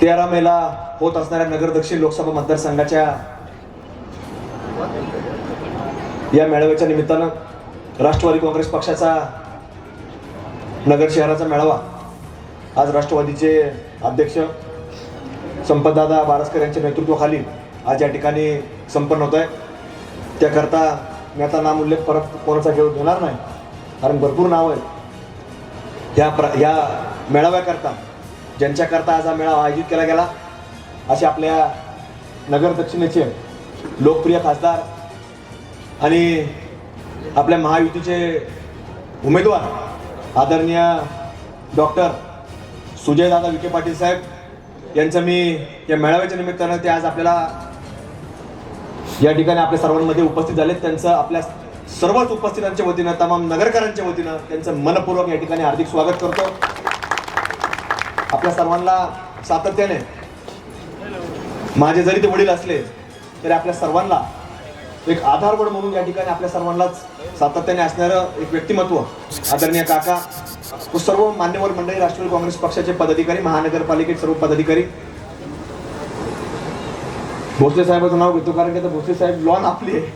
तेरा मेला होत असणाऱ्या नगर दक्षिण लोकसभा मतदारसंघाच्या या मेळाव्याच्या निमित्तानं राष्ट्रवादी काँग्रेस पक्षाचा नगर शहराचा मेळावा आज राष्ट्रवादीचे अध्यक्ष संपतदादा बारसकर यांच्या नेतृत्वाखाली आज या ठिकाणी संपन्न होत आहे त्याकरता मी आता नाम उल्लेख परत कोणाचा घेऊ घेणार नाही कारण भरपूर नाव आहे ह्या प्र ह्या मेळाव्याकरता ज्यांच्याकरता आज हा मेळावा आयोजित केला गेला असे आपल्या नगर दक्षिणेचे लोकप्रिय खासदार आणि आपल्या महायुतीचे उमेदवार आदरणीय डॉक्टर सुजयदादा विखे पाटील साहेब यांचं मी या मेळाव्याच्या निमित्तानं ते आज आपल्याला या ठिकाणी आपल्या सर्वांमध्ये उपस्थित झालेत. त्यांचं आपल्या सर्वच उपस्थितांच्या वतीनं तमाम नगरकरांच्या वतीनं त्यांचं मनपूर्वक या ठिकाणी हार्दिक स्वागत करतो. आपल्या सर्वांना सातत्याने माझे जरी ते वडील असले तरी आपल्या सर्वांना एक आधारवड म्हणून या ठिकाणी आपल्या सर्वांनाच सातत्याने असणारं एक व्यक्तिमत्व आदरणीय काका व सर्व मान्यवर मंडळी राष्ट्रवादी काँग्रेस पक्षाचे पदाधिकारी महानगरपालिकेचे सर्व पदाधिकारी. भोसले साहेबाचं नाव घेतो कारण की आता भोसले साहेब लॉन आपली आहे.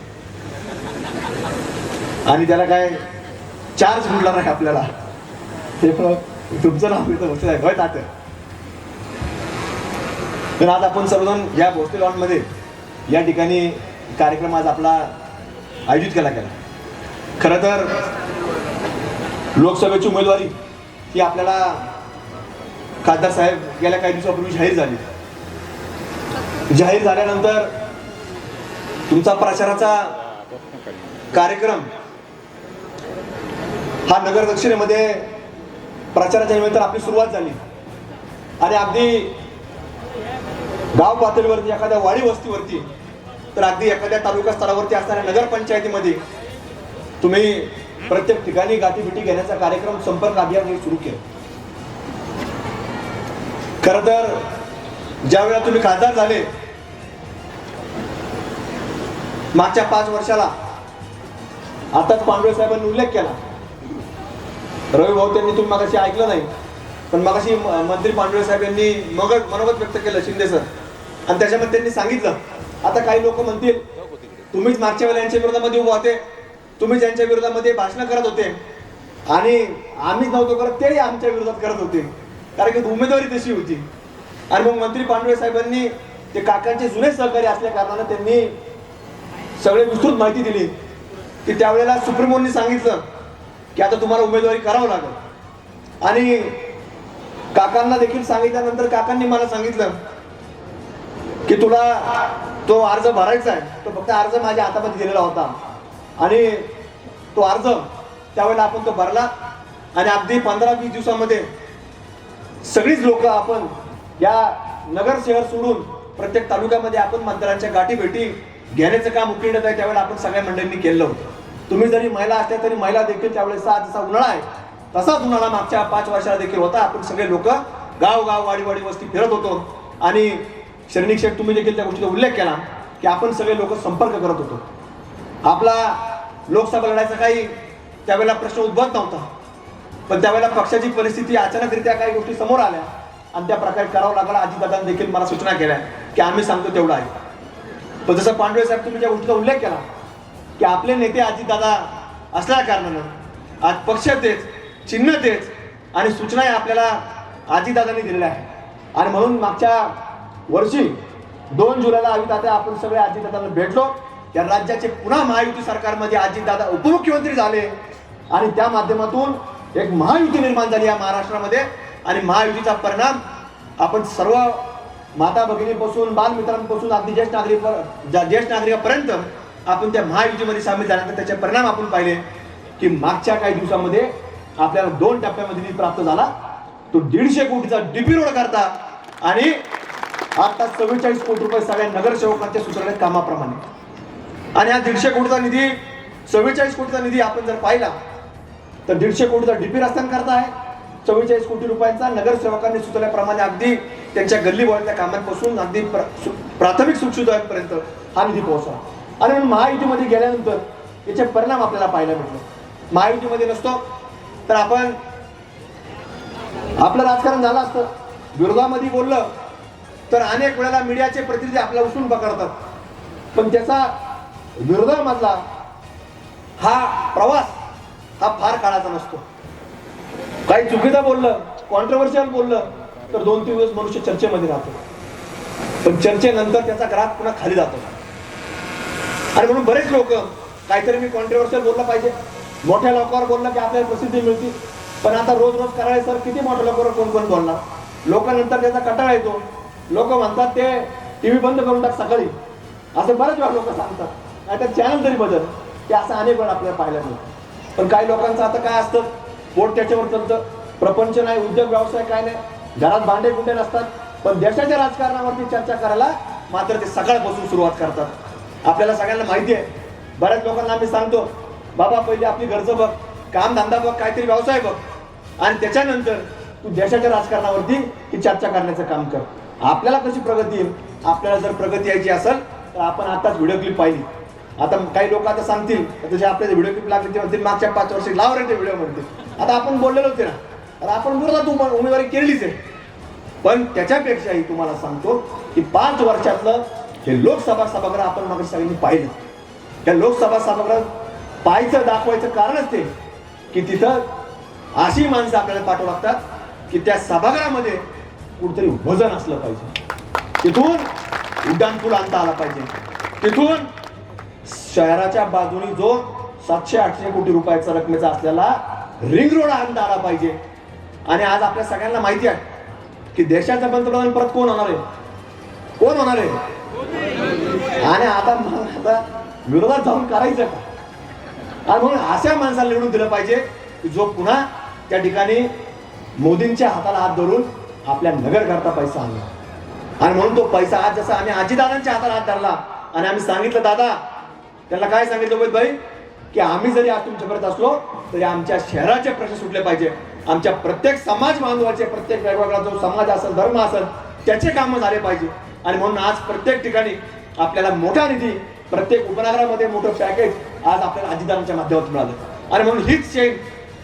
आणि त्याला काय चार्ज मिळणार आहे आपल्याला. ते पण तुमचं नाव घेतो गोष्ट साहेब होय तात्या तर आज आपण सर्वजण या भोसले लॉनमध्ये या ठिकाणी कार्यक्रम आज आपला आयोजित केला गेला. खरं तर लोकसभेची उमेदवारी ही आपल्याला खासदार साहेब गेल्या काही दिवसापूर्वी जाहीर झाली. जाहीर झाल्यानंतर तुमचा प्रचाराचा कार्यक्रम हा नगर दक्षिणेमध्ये प्रचाराच्या निमित्तानं आपली सुरुवात झाली. आणि अगदी गाव पातळीवरती एखाद्या वाडी वस्तीवरती तर अगदी एखाद्या तालुका स्तरावरती असणाऱ्या नगरपंचायतीमध्ये तुम्ही प्रत्येक ठिकाणी गाठीबिटी घेण्याचा कार्यक्रम संपर्क अभियान हे सुरू केलं. खर तर ज्या वेळेला तुम्ही खासदार झाले मागच्या पाच वर्षाला आताच पांडुळे साहेबांनी उल्लेख केला. रवी भाऊ त्यांनी तुम्ही मागाशी ऐकलं नाही. पण मागाशी म- मंत्री पांडुळे साहेब यांनी मग मनोगत व्यक्त केलं शिंदे सर. आणि त्याच्यामध्ये त्यांनी सांगितलं आता काही लोक म्हणतील तुम्हीच मागच्या वेळेला यांच्या विरोधामध्ये उभं होते. तुम्हीच यांच्या विरोधामध्ये भाषणं करत होते. आणि आम्हीच नव्हतो करत तेही आमच्या विरोधात करत होते. कारण की उमेदवारी तशी होती. आणि मग मंत्री पांडवे साहेबांनी ते काकांचे जुने सहकारी असल्या कारणानं त्यांनी सगळे विस्तृत माहिती दिली. की त्यावेळेला सुप्रीमोंनी सांगितलं की आता तुम्हाला उमेदवारी करावं लागेल. आणि काकांना देखील सांगितल्यानंतर काकांनी मला सांगितलं की तुला तो अर्ज भरायचा आहे. तो फक्त अर्ज माझ्या हातामध्ये दिलेला होता. आणि तो अर्ज त्यावेळेला आपण तो भरला. आणि अगदी पंधरा वीस दिवसामध्ये सगळीच लोक आपण या नगर शहर सोडून प्रत्येक तालुक्यामध्ये आपण मंत्र्यांच्या गाठी भेटी घेण्याचं काम उकिरत आहे. त्यावेळेला आपण सगळ्या मंडळींनी केलं होतं. तुम्ही जरी महिला असल्या तरी महिला देखील त्यावेळेस जसा उन्हाळा आहे. तसाच उन्हाळा मागच्या पाच वर्षाला देखील होता. आपण सगळे लोक गाव गाव वाडी वाडी वस्ती फिरत होतो. आणि शरणिक शेठ तुम्ही देखील त्या गोष्टीचा उल्लेख केला की आपण सगळे लोक संपर्क करत होतो. आपला लोकसभा लढायचा काही त्यावेळेला प्रश्न उद्भवत नव्हता. पण त्यावेळेला पक्षाची परिस्थिती अचानकरित्या काही गोष्टी समोर आल्या. आणि त्या प्रकारे करावं लागला. अजितदादांनी देखील मला सूचना केल्या की आम्ही सांगतो तेवढं आहे. पण जसं पांडवे साहेब तुम्ही ज्या गोष्टीचा उल्लेख केला की आपले नेते अजितदादा असल्या कारणानं आज पक्ष तेच चिन्ह तेच आणि सूचनाही आपल्याला अजितदादांनी दिलेल्या आहे आणि म्हणून मागच्या वर्षी दोन जुलैला आम्ही आपण सगळे अजितदादांना भेटलो. या राज्याचे पुन्हा महायुती सरकारमध्ये अजितदादा उपमुख्यमंत्री झाले. आणि त्या माध्यमातून एक महायुती निर्माण झाली या महाराष्ट्रामध्ये. आणि महायुतीचा परिणाम आपण सर्व माता भगिनीपासून बालमित्रांपासून अगदी ज्येष्ठ नागरिक ज्येष्ठ नागरिकापर्यंत आपण त्या महायुतीमध्ये सामील झाल्यानंतर त्याचे परिणाम आपण पाहिले की मागच्या काही दिवसामध्ये आपल्याला दोन टप्प्यामध्ये निधी प्राप्त झाला. तो दीडशे कोटीचा डीपी रोड करता आणि आता चव्वेचाळीस कोटी रुपये सगळ्या नगरसेवकांच्या सुधारण्यात कामाप्रमाणे. आणि हा दीडशे कोटीचा निधी चव्वेचाळीस कोटीचा निधी आपण जर पाहिला तर दीडशे कोटीचा डीपी रस्त्यांकरता आहे. चव्वेचाळीस कोटी रुपयांचा नगरसेवकांनी सुचवल्याप्रमाणे अगदी त्यांच्या गल्ली बोळातल्या कामांपासून अगदी प्र- सु- प्राथमिक सुखसुविधांपर्यंत हा निधी पोहोचला. आणि म्हणून महायुतीमध्ये गेल्यानंतर याचे परिणाम आपल्याला पाहायला मिळतो महायुतीमध्ये नसतो तर आपण आपलं राजकारण झालं असतं. विरोधामध्ये बोललं तर अनेक वेळेला मीडियाचे प्रतिनिधी आपल्याला उचलून पकडतात. पण त्याचा विरोधामधला हा प्रवास हा फार काळाचा नसतो. काही चुकीचं बोललं कॉन्ट्रोवर्शियल बोललं तर दोन तीन दिवस मनुष्य चर्चेमध्ये राहतो. पण चर्चेनंतर त्याचा ग्राफ पुन्हा खाली जातो. आणि म्हणून बरेच लोक काहीतरी मी कॉन्ट्रोवर्शियल बोललं पाहिजे. मोठ्या लोकांवर बोललं की आपल्याला प्रसिद्धी मिळते. पण आता रोज रोज करायला सर किती मोठ्या लोकांवर कोण कोण बोलणार? लोकांनंतर त्याचा कटाळा येतो. लोक म्हणतात ते टी व्ही बंद करून टाक सकाळी. असं बरेच वेळा लोक सांगतात. नाही तर चॅनल तरी बदल. ते असं अनेक वेळा आपल्याला पाहायला मिळतं. पण काही लोकांचं आता काय असतं? पोट त्याच्यावर चालतं. प्रपंच नाही उद्योग व्यवसाय काय नाही. घरात भांडे गुंडे नसतात. पण देशाच्या राजकारणावरती चर्चा करायला मात्र ते सकाळपासून सुरुवात करतात. आपल्याला सगळ्यांना माहिती आहे. बऱ्याच लोकांना आम्ही सांगतो बाबा पहिले आपली घरचं बघ काम धंदा बघ काहीतरी व्यवसाय बघ. आणि त्याच्यानंतर तू देशाच्या राजकारणावरती ही चर्चा करण्याचं काम कर. आपल्याला कशी प्रगती येईल? आपल्याला जर प्रगती यायची असेल तर आपण आताच व्हिडिओ क्लिप पाहिली. आता काही लोक आता सांगतील जसे आपल्याला व्हिडिओ क्लिप लागली ते म्हणतील मागच्या पाच वर्ष लाव रे ते व्हिडिओ म्हणतील आता आपण बोललेलो होते ना. तर आपण विरोधात तू उमेदवारी केलीच आहे. पण त्याच्यापेक्षाही तुम्हाला सांगतो की पाच वर्षातलं हे लोकसभा सभागृह आपण मागे सगळ्यांनी पाहिलं. त्या लोकसभा सभागृह पाहायचं दाखवायचं कारणच ते की तिथं अशी माणसं आपल्याला पाठवू लागतात की त्या सभागृहामध्ये कुठतरी वजन असलं पाहिजे. तिथून उड्डाण पूल आणता आला पाहिजे. तिथून शहराच्या बाजूने जो सातशे आठशे कोटी रुपयाचा रकमेचा असलेला रिंग रोड आणता आला पाहिजे. आणि आज आपल्या सगळ्यांना माहिती आहे की देशाचा पंतप्रधान परत कोण होणार आहे? कोण होणार आहे? आणि आता मग आता विरोधात जाऊन करायचं का? आणि म्हणून अशा माणसाला निवडून दिलं पाहिजे की जो पुन्हा त्या ठिकाणी मोदींच्या हाताला हात धरून आपल्या नगर करता पैसा आणला. आणि म्हणून तो पैसा आज जसा आम्ही आजीदादांच्या हाताला हात धरला आणि आम्ही सांगितलं दादा त्यांना काय सांगितलं उमेद भाई की आम्ही जरी आज तुमच्यापर्यंत असलो तरी आमच्या शहराचे प्रश्न सुटले पाहिजे. आमच्या प्रत्येक समाज बांधवाचे प्रत्येक वेगवेगळा जो समाज असेल धर्म असेल त्याचे कामं झाले पाहिजे. आणि म्हणून आज प्रत्येक ठिकाणी आपल्याला मोठा निधी प्रत्येक उपनगरामध्ये मोठं पॅकेज आज आपल्याला अजितांच्या माध्यमातून मिळालं. आणि म्हणून हीच चेन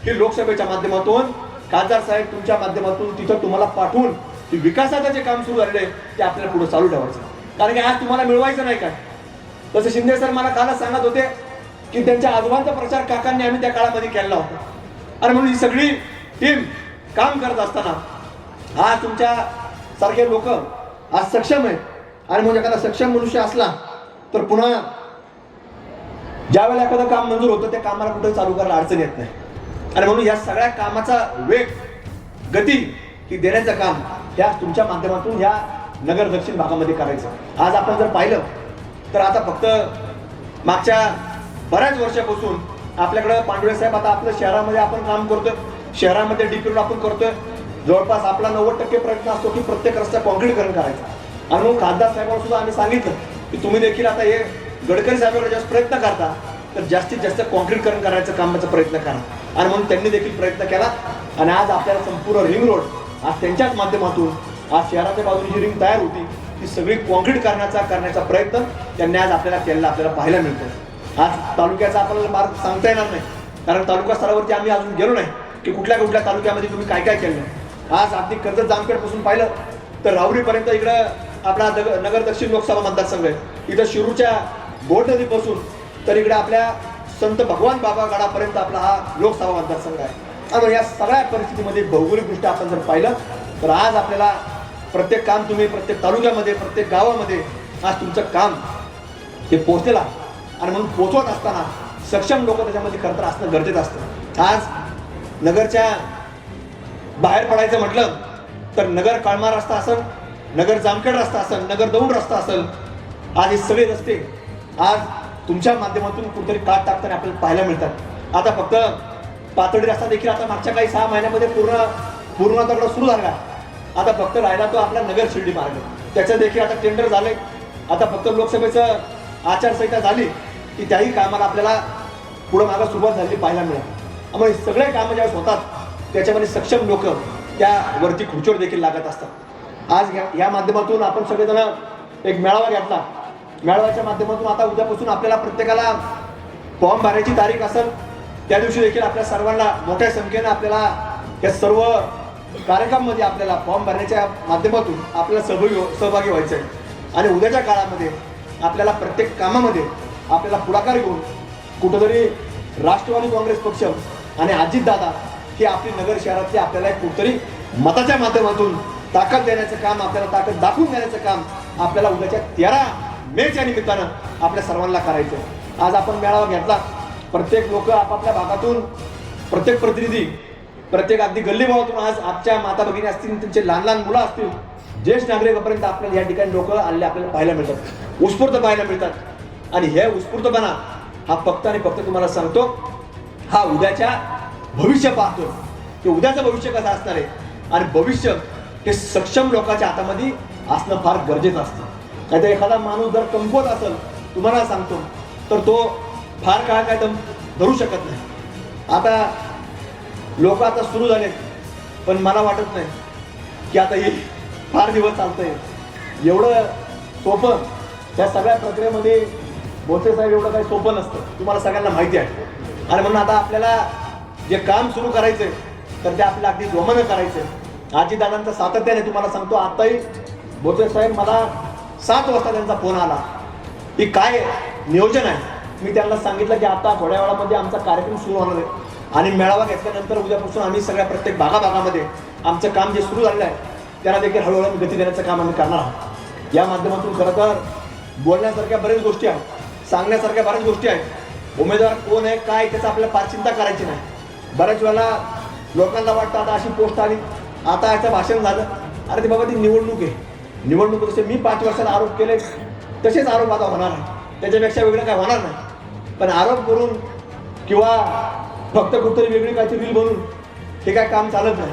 ही लोकसभेच्या माध्यमातून खासदार साहेब तुमच्या माध्यमातून तिथं तुम्हाला पाठवून की विकासाचं जे काम सुरू झालेलं आहे ते आपल्याला पुढे चालू ठेवायचं. कारण की आज तुम्हाला मिळवायचं नाही काय? तसं शिंदे सर मला कालच सांगत होते की त्यांच्या आजोबांचा प्रचार काकांनी आम्ही त्या काळामध्ये केला होता. आणि म्हणून ही सगळी टीम काम करत असताना आज तुमच्या सारखे लोक आज सक्षम आहेत. आणि म्हणजे एखादा सक्षम मनुष्य असला तर पुन्हा ज्या वेळेला एखादं काम मंजूर होतं त्या कामाला कुठे चालू करायला अडचण येत नाही. आणि म्हणून या सगळ्या कामाचा वेग गती ही देण्याचं काम ह्या तुमच्या माध्यमातून ह्या नगर दक्षिण भागामध्ये करायचं. आज आपण जर पाहिलं तर आता फक्त मागच्या बऱ्याच वर्षापासून आपल्याकडं पांडुळे साहेब आता आपल्या शहरामध्ये आपण काम करतोय. शहरामध्ये डिप्युट आपण करतोय. जवळपास आपला नव्वद टक्के प्रयत्न असतो की प्रत्येक रस्ता कॉन्क्रीटकरण करायचा. आणि मग खासदार साहेबांना सुद्धा आम्ही सांगितलं की तुम्ही देखील आता हे गडकरी साहेबांकडे जास्त प्रयत्न करता तर जास्तीत जास्त कॉन्क्रीटकरण करायचं कामाचा प्रयत्न करा. आणि म्हणून त्यांनी देखील प्रयत्न केला. आणि आज आपल्याला संपूर्ण रिंग रोड आज त्यांच्याच माध्यमातून आज शहराच्या बाजूने जी रिंग तयार होती ती सगळी कॉन्क्रीट करण्याचा करण्याचा प्रयत्न त्यांनी आज आपल्याला केलेला आपल्याला पाहायला मिळतो. आज तालुक्याचा आपल्याला मार्ग सांगता येणार नाही. कारण तालुका स्तरावरती आम्ही अजून गेलो नाही की कुठल्या कुठल्या तालुक्यामध्ये तुम्ही काय काय केलं. आज अगदी कर्जत जामखेडपासून पाहिलं तर राहुरीपर्यंत इकडं आपला दग नगर दक्षिण लोकसभा मतदारसंघ आहे. इथं शिरूरच्या बोट नदीपासून तर इकडे आपल्या संत भगवान बाबा गडापर्यंत आपला हा लोकसभा मतदारसंघ आहे. आणि या सगळ्या परिस्थितीमध्ये भौगोलिकदृष्ट्या आपण जर पाहिलं तर आज आपल्याला प्रत्येक काम तुम्ही प्रत्येक तालुक्यामध्ये प्रत्येक गावामध्ये आज तुमचं काम हे पोहोचलेलं आणि म्हणून पोचवत असताना सक्षम लोक त्याच्यामध्ये खरं तर असणं गरजेचं असतं. आज नगरच्या बाहेर पडायचं म्हटलं तर नगर काळमार रस्ता असं नगर जामखेड रस्ता असेल नगर दौंड रस्ता असेल आज हे सगळे रस्ते आज तुमच्या माध्यमातून कुठेतरी काट टाकताना आपल्याला पाहायला मिळतात. आता फक्त पातळी रस्ता देखील आता मागच्या काही सहा महिन्यामध्ये पूर्ण पूर्ण दगड सुरू झाला आता फक्त राहिला तो आपला नगर शिर्डी मार्ग. त्याचं देखील आता टेंडर झालंय. आता फक्त लोकसभेचं आचारसंहिता झाली की त्याही कामाला आपल्याला पुढं मागं सुरुवात झालेली पाहायला मिळेल. त्यामुळे सगळे कामं ज्यावेळेस होतात त्याच्यामध्ये सक्षम लोक त्या वरती खुर्चीवर देखील लागत असतात. आज या- या माध्यमातून आपण सगळेजण एक मेळावा घेतला. मेळाव्याच्या माध्यमातून आता उद्यापासून आपल्याला प्रत्येकाला फॉर्म भरायची तारीख असेल त्या दिवशी देखील आपल्या सर्वांना मोठ्या संख्येनं आपल्याला या सर्व कार्यक्रमामध्ये आपल्याला फॉर्म भरण्याच्या माध्यमातून आपल्याला सहभागी हो- सहभागी व्हायचं आहे. आणि उद्याच्या काळामध्ये आपल्याला प्रत्येक कामामध्ये आपल्याला पुढाकार घेऊन कुठंतरी राष्ट्रवादी काँग्रेस पक्ष आणि अजितदादा हे आपली नगर शहरातली आपल्याला एक कुठंतरी मताच्या माध्यमातून ताकद देण्याचं काम आपल्याला ताकद दाखवून देण्याचं काम आपल्याला उद्याच्या तेरा मेच्या निमित्तानं आपल्या सर्वांना करायचं आज आपण मेळावा घेतला. प्रत्येक लोक आपापल्या भागातून प्रत्येक प्रतिनिधी प्रत्येक अगदी गल्लीभावातून आज आजच्या माता भगिनी असतील त्यांचे लहान लहान मुलं असतील ज्येष्ठ नागरिकापर्यंत आपल्याला या ठिकाणी लोक आले आपल्याला पाहायला मिळतात उत्स्फूर्त पाहायला मिळतात. आणि हे उत्स्फूर्तपणा हा फक्त आणि फक्त तुम्हाला सांगतो हा उद्याच्या भविष्य पाहतो. की उद्याचं भविष्य कसं असणार आहे? आणि भविष्य हे सक्षम लोकांच्या हातामध्ये असणं फार गरजेचं असतं. नाही तर एखादा माणूस जर कमकुवत असेल तुम्हाला सांगतो तर तो फार काळ काय दम धरू शकत नाही. आता लोक आता सुरू झालेत पण मला वाटत नाही की आता हे फार दिवस चालतंय. एवढं सोपं त्या सगळ्या प्रक्रियेमध्ये बोचे साहेब एवढं काही सोपं नसतं. तुम्हाला सगळ्यांना माहिती आहे. आणि म्हणून आता आपल्याला जे काम सुरू करायचंय तर ते आपल्याला अगदी जोमानं आहे आजीदादांचं सातत्याने तुम्हाला सांगतो आताही बोचे साहेब मला सात वाजता त्यांचा फोन आला. की काय नियोजन आहे. मी त्यांना सांगितलं की आता थोड्या वेळामध्ये आमचा कार्यक्रम सुरू होणार आहे. आणि मेळावा घेतल्यानंतर उद्यापासून आम्ही सगळ्या प्रत्येक भागाभागामध्ये आमचं काम जे सुरू झालेलं आहे त्याला देखील हळूहळू गती देण्याचं काम आम्ही करणार आहोत. या माध्यमातून खरं तर बोलण्यासारख्या बऱ्याच गोष्टी आहेत सांगण्यासारख्या बऱ्याच गोष्टी आहेत. उमेदवार कोण आहे काय त्याचं आपल्याला फार चिंता करायची नाही. बऱ्याच वेळेला लोकांना वाटतं आता अशी पोस्ट आली आता याचं भाषण झालं. अरे ते बाबा ती निवडणूक आहे. निवडणूक जसे मी पाच वर्षाला आरोप केले. तसेच आरोप आता होणार आहे. त्याच्यापेक्षा वेगळं काय होणार नाही. पण आरोप करून किंवा फक्त कुठतरी वेगळी काहीतरी रील बनवून हे काय काम चालत नाही.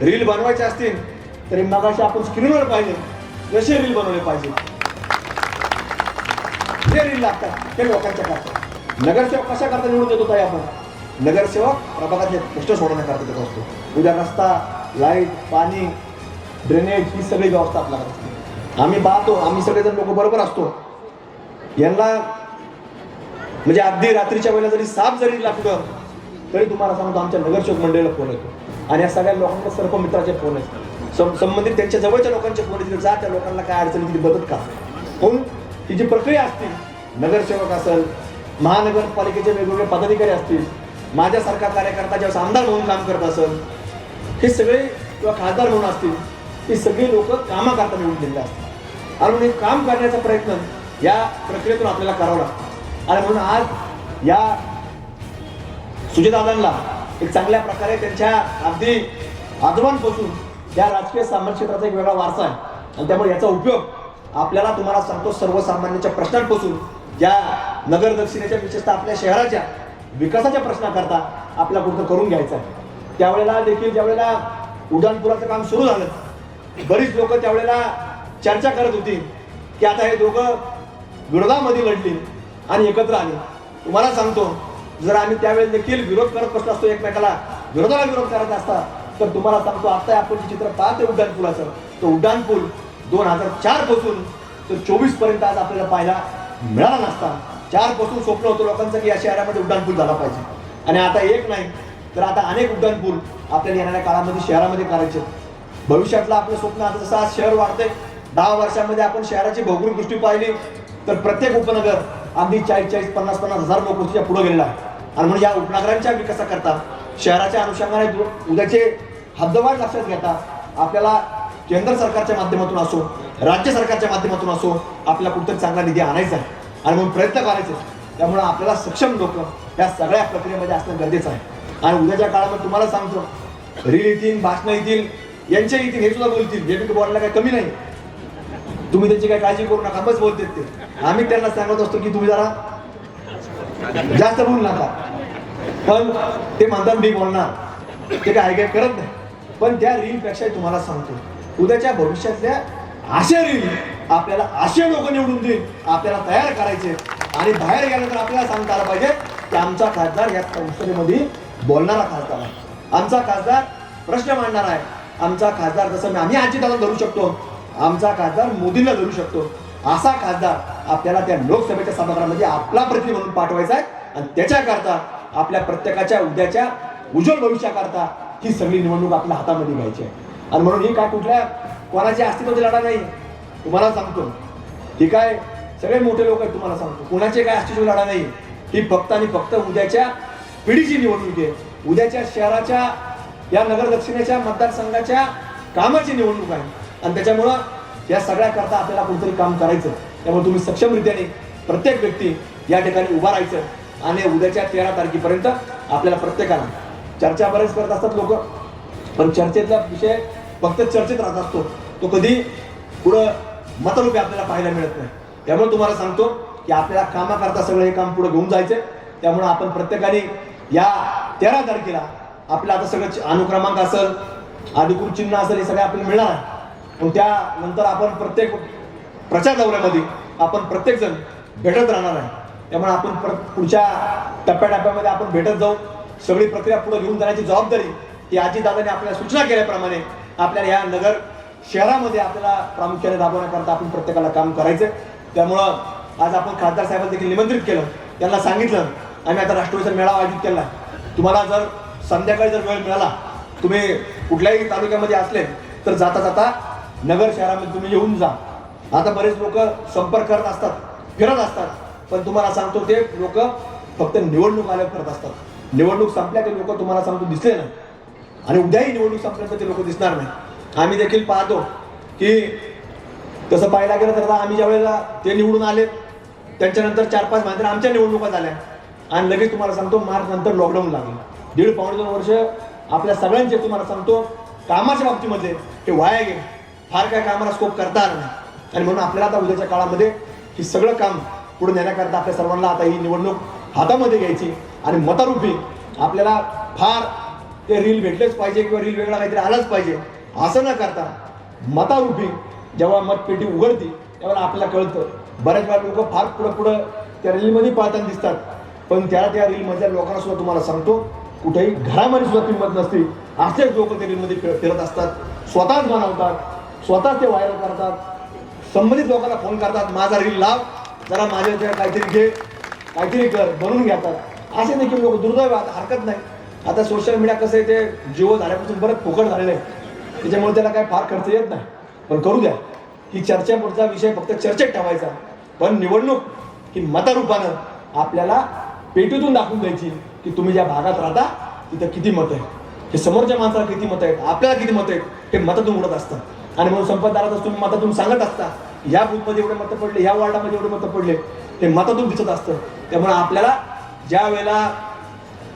रील बनवायचे असतील तरी मगाशी आपण स्क्रीनवर पाहिजे जसे रील बनवले पाहिजे. जे रील लागतात ते लोकांच्या करतात. नगरसेवक कशा करता निवडून देतो ताई आपण? नगरसेवक प्रभागातले प्रश्न सोडवण्याकरता देत असतो. उद्या रस्ता लाइट पाणी ड्रेनेज ही सगळी व्यवस्था आपल्याला आम्ही पाहतो आम्ही सगळेजण लोक बरोबर असतो. यांना म्हणजे अगदी रात्रीच्या वेळेला जरी साप जरी लागलं तरी तुम्हाला सांगतो आमच्या नगरसेवक मंडळीला फोन येतो. आणि या सगळ्या लोकांना सर्व मित्राचे फोन आहेत सं- संबंधित त्यांच्या जवळच्या लोकांचे फोन येतील जा त्या लोकांना काय अडचणी ती मदत का? म्हणून ही जी प्रक्रिया असते नगरसेवक असेल महानगरपालिकेचे वेगवेगळे पदाधिकारी असतील माझ्यासारखा कार्यकर्ता ज्यावेळेस आमदार म्हणून काम करत असेल हे सगळे किंवा खासदार म्हणून असतील ही सगळी लोक कामाकरता निवडून दिलेले असतात. आणि म्हणून हे काम करण्याचा प्रयत्न या प्रक्रियेतून आपल्याला करावा लागतो. आणि म्हणून आज या सुजयदादांना एक चांगल्या प्रकारे त्यांच्या अगदी आजोबांपासून या राजकीय सामाजिक क्षेत्राचा एक वेगळा वारसा आहे. आणि त्यामुळे याचा उपयोग आपल्याला तुम्हाला सांगतो सर्वसामान्यांच्या प्रश्नांपासून. ज्या नगर दक्षिणेच्या विशेषतः आपल्या शहराच्या विकासाच्या प्रश्नाकरता आपला कुठं करून घ्यायचा आहे. त्यावेळेला देखील ज्यावेळेला उड्डाणपुराचं काम सुरू झालं बरीच लोक त्यावेळेला चर्चा करत होती की आता हे दोघं विरोधामध्ये लढली आणि एकत्र आले. तुम्हाला सांगतो जर आम्ही त्यावेळेस देखील विरोध करत बसलो असतो एकमेकाला विरोधाला विरोध करत असता तर तुम्हाला सांगतो आता आपण जे चित्र पाहते उड्डाणपुलाचं तो उड्डाणपूल दोन हजार चारपासून तर चोवीसपर्यंत आज आपल्याला पाहायला मिळाला नसता. चारपासून स्वप्न होतं लोकांचं की या शहरामध्ये उड्डाणपूल झाला पाहिजे. आणि आता एक नाही तर आता अनेक उड्डाणपूल आपल्याला येणाऱ्या काळामध्ये शहरामध्ये करायचे भविष्यातलं आपलं स्वप्न आता जसं आज शहर वाढतंय दहा वर्षामध्ये आपण शहराची भौगोलिक दृष्टी पाहिली तर प्रत्येक उपनगर अगदी चाळीस चाळीस पन्नास पन्नास हजार लोकांच्या पुढे गेलेला आहे आणि म्हणून या उपनगरांच्या विकासाकरता शहराच्या अनुषंगाने उद्याचे हद्दवाढ लक्षात घेता आपल्याला केंद्र सरकारच्या माध्यमातून असो राज्य सरकारच्या माध्यमातून असो आपल्याला कुठेतरी चांगला निधी आणायचा आहे. आणि म्हणून प्रयत्न करायचे त्यामुळं त्यामुळे आपल्याला सक्षम लोक या सगळ्या प्रक्रियेमध्ये असणं गरजेचं आहे. आणि उद्याच्या काळामध्ये तुम्हाला सांगतो रील येतील भाषणं येतील यांच्या येतील हे सुद्धा बोलतील. जे मी बोलायला काही कमी नाही. तुम्ही त्यांची काही काळजी करू नका बस बोलते ते. आम्ही त्यांना सांगत असतो की तुम्ही जरा जास्त बोलू नका. पण ते म्हणतात मी बोलणार. ते काय ऐकाय करत नाही. पण त्या रील पेक्षा तुम्हाला सांगतो उद्याच्या भविष्यातल्या अशा रील आपल्याला असे लोक निवडून देईल आपल्याला तयार करायचे. आणि बाहेर गेल्यानंतर आपल्याला सांगता आलं पाहिजे की आमचा खासदार या संसदेमध्ये बोलणारा खासदार. आहे आमचा खासदार प्रश्न मांडणार आहे. आमचा खासदार जसं मी आम्ही आजी धरू शकतो. आमचा खासदार मोदींना धरू शकतो. असा खासदार आपल्याला त्या लोकसभेच्या सभागृहामध्ये आपला प्रतिनिधी म्हणून पाठवायचा आहे. आणि त्याच्याकरता आपल्या प्रत्येकाच्या उद्याच्या उज्ज्वल भविष्याकरता ही सगळी निवडणूक आपल्या हातामध्ये घ्यायची आहे. आणि म्हणून ही काय कुठल्या कोणाची अस्तित्वाची लढा नाही. तुम्हाला सांगतो. ही काय सगळे मोठे लोक आहेत तुम्हाला सांगतो. कुणाचे काय अस्तित्व लढा नाही. ही फक्त आणि फक्त उद्याच्या पिढीची निवडणूक आहे. उद्याच्या शहराच्या या नगर दक्षिणेच्या मतदारसंघाच्या कामाची निवडणूक आहे. आणि त्याच्यामुळं या सगळ्या करता आपल्याला कोणतरी काम करायचं. त्यामुळे तुम्ही सक्षमरित्याने प्रत्येक व्यक्ती या ठिकाणी उभा राहायचं आणि उद्याच्या तेरा तारखेपर्यंत आपल्याला प्रत्येकाला चर्चा बरेच करत असतात लोक. पण चर्चेतला विषय फक्त चर्चेत राहत असतो. तो कधी पुढं मतरूपी आपल्याला पाहायला मिळत नाही. त्यामुळे तुम्हाला सांगतो की आपल्याला कामाकरता सगळं हे काम पुढे घेऊन जायचंय. त्यामुळे आपण प्रत्येकाने या तेरा तारखेला आपल्या आता सगळं अनुक्रमांक असेल अधिकृत चिन्ह असेल हे सगळं आपल्याला मिळणार आहे. पण त्यानंतर आपण प्रत्येक प्रचार दौऱ्यामध्ये आपण प्रत्येक जण भेटत राहणार आहे. त्यामुळे आपण पुढच्या टप्प्याटप्प्यामध्ये आपण भेटत जाऊ. सगळी प्रक्रिया पुढे घेऊन जाण्याची जबाबदारी ही आजीदादाने आपल्याला सूचना केल्याप्रमाणे आपल्याला या नगर शहरामध्ये आपल्याला प्रामुख्याने राबवण्याकरता आपण प्रत्येकाला काम करायचं त्यामुळं आज आपण खासदार साहेबांना देखील निमंत्रित केलं. त्यांना सांगितलं आम्ही आता राष्ट्रवादीचा मेळावा आयोजित केला. तुम्हाला जर संध्याकाळी जर वेळ मिळाला तुम्ही कुठल्याही तालुक्यामध्ये असले तर जाता जाता नगर शहरामध्ये तुम्ही येऊन जा. आता बरेच लोक संपर्क करत असतात फिरत असतात. पण तुम्हाला सांगतो ते लोक फक्त निवडणूक आल्या करत असतात. निवडणूक संपल्या ते लोक तुम्हाला सांगतो दिसले नाही. आणि उद्याही निवडणूक संपल्यानंतर ते लोक दिसणार नाही. आम्ही देखील पाहतो की तसं पाहायला गेलं तर आता आम्ही ज्या वेळेला ते निवडून आले त्यांच्यानंतर चार पाच महिन्यात आमच्या निवडणुका झाल्या. आणि लगेच तुम्हाला सांगतो मार्च नंतर लॉकडाऊन लागलं. दीड पावणे दोन वर्ष आपल्या सगळ्यांचे तुम्हाला सांगतो कामाच्या बाबतीमध्ये ते वाया गेले. फार काय कामाला स्कोप करता आला नाही. आणि म्हणून आपल्याला आता उद्याच्या काळामध्ये हे सगळं काम पुढे नेण्याकरता आपल्या सर्वांना आता ही निवडणूक हातामध्ये घ्यायची आणि मतारूपी आपल्याला फार ते रील भेटलेच पाहिजे किंवा रील वेगळा काहीतरी आलाच पाहिजे. असं न करता मतारूपी जेव्हा मतपेटी उघडती तेव्हा आपल्याला कळतं. बऱ्याच वेळा लोक फार पुढं पुढं त्या रीलमध्ये पाहताना दिसतात. पण त्या त्या रीलमधल्या लोकांना सुद्धा तुम्हाला सांगतो कुठेही घरामध्ये सुद्धा किंमत नसते. असेच लोक त्या रीलमध्ये फिर- फिरत असतात. स्वतःच बनवतात. स्वतःच ते व्हायरल करतात. संबंधित लोकांना फोन करतात माझा रील लाव. जरा माझ्या काहीतरी घे. काहीतरी कर. बनवून घेतात. असे देखील लोक दुर्दैव हरकत नाही. आता सोशल मीडिया कसं आहे ते जिओ झाल्यापासून बरंच फुकट झालेलं आहे. त्याच्यामुळे त्याला काय फार खर्च येत नाही. पण करू द्या. ही चर्चा पुढचा विषय फक्त चर्चेत ठेवायचा. पण निवडणूक ही मतारूपानं आपल्याला पेटीतून दाखवून द्यायची की तुम्ही ज्या भागात राहता तिथं किती मत आहे हे समोरच्या माणसाला किती मत आहेत? आपल्याला किती मत आहेत? हे मतातून उडत असतात. आणि म्हणून संपतदाराचं तुम्ही मतातून सांगत असता. या बूथमध्ये एवढे मतं पडले या वॉर्डामध्ये एवढे मतं पडले ते मतातून दिसत असतं. त्यामुळे आपल्याला ज्या वेळेला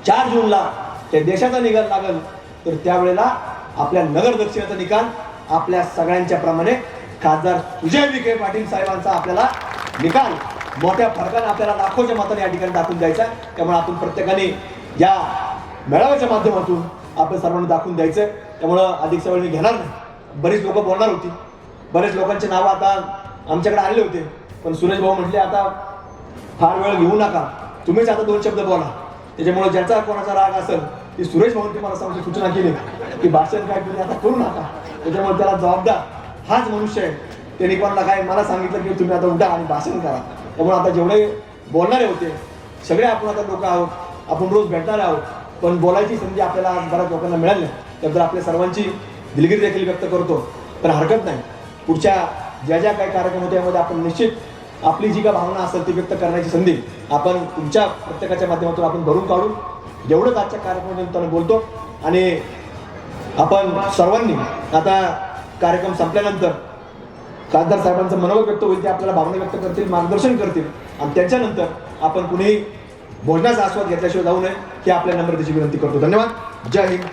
चार जूनला त्या देशाचा निकाल लागल तर त्यावेळेला आपल्या नगर निकाल आपल्या सगळ्यांच्या प्रमाणे खासदार सुजय विखे पाटील साहेबांचा आपल्याला निकाल मोठ्या फरकाने आपल्याला लाखोच्या मताने या ठिकाणी दाखवून द्यायचा आहे. त्यामुळे आपण प्रत्येकाने या मेळाव्याच्या माध्यमातून आपण सर्वांना दाखवून द्यायचं आहे. त्यामुळं अधिक सवय मी घेणार नाही. बरीच लोक बोलणार होती. बरेच लोकांचे नावं आता आमच्याकडे आले होते. पण सुरेश भाऊ म्हटले आता फार वेळ घेऊ नका. तुम्हीच आता दोन शब्द बोला. त्याच्यामुळे ज्याचा कोणाचा राग असेल ती सुरेश भाऊ मला सांगतो सूचना केली. की भाषण काय तुम्ही आता करू नका. त्याच्यामुळे त्याला जबाबदार हाच मनुष्य आहे. त्यांनी कोणाला काय मला सांगितलं की तुम्ही आता उठा आणि भाषण करा. त्यामुळे आता जेवढे बोलणारे होते सगळे आपण आता लोक आहोत आपण रोज भेटणारे आहोत पण बोलायची संधी आपल्याला बऱ्याच लोकांना मिळाली त्याबद्दल आपल्या सर्वांची दिलगिरी देखील व्यक्त करतो पण हरकत नाही. पुढच्या ज्या ज्या काही कार्यक्रम होते यामध्ये आपण निश्चित आपली जी काय भावना असेल ती व्यक्त करण्याची संधी आपण तुमच्या प्रत्येकाच्या माध्यमातून आपण भरून काढू एवढंच आजच्या कार्यक्रमानिमित्तानं बोलतो. आणि आपण सर्वांनी आता कार्यक्रम संपल्यानंतर खासदार साहेबांचं मनोगत व्यक्त होईल ते आपल्याला भावना व्यक्त करतील मार्गदर्शन करतील. आणि त्याच्यानंतर आपण कुणीही भोजनाचा आस्वाद घेतल्याशिवाय जाऊ नये हे आपल्या नम्रतेची विनंती करतो. धन्यवाद. जय हिंद.